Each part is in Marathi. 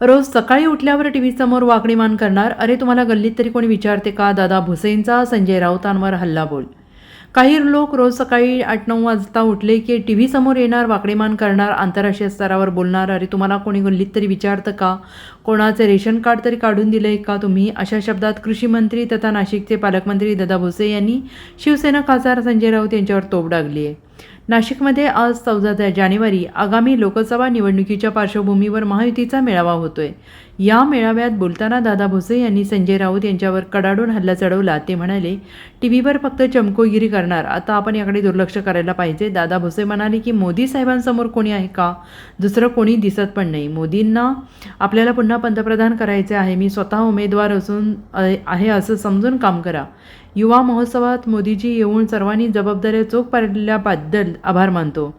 रोज सकाळी उठल्यावर टी व्हीसमोर समोर करणार अरे तुम्हाला गल्लीत तरी कोणी विचारते का? दादा भुसेंचा संजय राऊतांवर हल्ला बोल काही लोक रोज सकाळी आठ नऊ वाजता उठले की टी व्ही समोर येणार वाकडेमान करणार आंतरराष्ट्रीय स्तरावर बोलणार अरे तुम्हाला कोणी गल्लीत तरी विचारतं का? कोणाचे रेशन कार्ड तरी काढून दिले का तुम्ही? अशा शब्दात कृषी मंत्री तथा नाशिकचे पालकमंत्री दादा भुसे यांनी शिवसेना खासदार संजय राऊत यांच्यावर तोप डागली आहे नाशिकमध्ये आज चौदा जानेवारी आगामी लोकसभा निवडणुकीच्या पार्श्वभूमीवर महायुतीचा मेळावा होतोय. या मेळाव्यात बोलताना दादा भुसे यांनी संजय राऊत यांच्यावर कडाडून हल्ला चढवला. ते म्हणाले टी व्हीवर फक्त चमकोगिरी करणार. आता आपण याकडे दुर्लक्ष करायला पाहिजे. दादा भुसे म्हणाले की मोदी साहेबांसमोर कोणी आहे का? दुसरं कोणी दिसत पण नाही. मोदींना आपल्याला पुन्हा पंतप्रधान करायचे आहे. मी स्वतः उमेदवार असून आहे असं समजून काम करा. युवा महोत्सवात मोदीजी येऊन सर्वांनी जबाबदाऱ्या चोख याबद्दल आभार मानतो.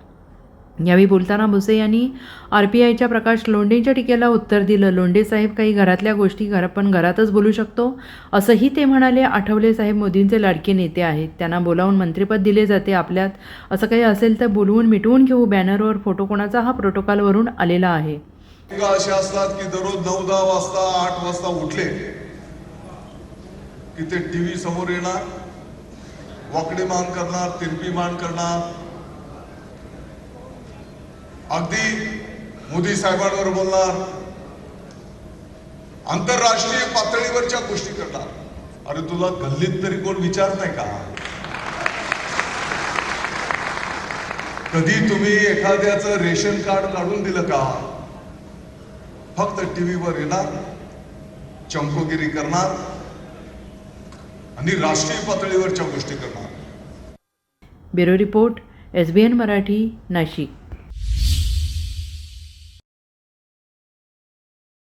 यावेळी बोलताना भुसे यांनी आर पी आयच्या प्रकाश लोंढेंच्या टीकेला उत्तर दिलं. लोंढे साहेब काही घरातल्या गोष्टी घर पण घरातच बोलू शकतो. असंही ते म्हणाले आठवले साहेब मोदींचे लाडके नेते आहेत. त्यांना बोलावून मंत्रिपद दिले जाते आपल्यात. असं काही असेल तर बोलवून मिटवून घेऊ. बॅनरवर फोटो कोणाचा हा प्रोटोकॉलवरून आलेला आहे. असे असतात की दररोज नऊ दहा वाजता आठ वाजता उठले की ते टीव्ही समोर येणार. वाकडी मान करणार तिरपी मान करणार. अगदी मोदी साहेबांवर बोलणार. आंतरराष्ट्रीय पातळीवरच्या गोष्टी करणार. अरे तुला गल्लीत तरी कोण विचार नाही का? कधी तुम्ही एखाद्याचं रेशन कार्ड काढून दिलं का? फक्त टीव्हीवर येणार चमकोगिरी करणार आणि राष्ट्रीय पातळीवरच्या गोष्टी करणार. Bureau report S B N Marathi Nashik.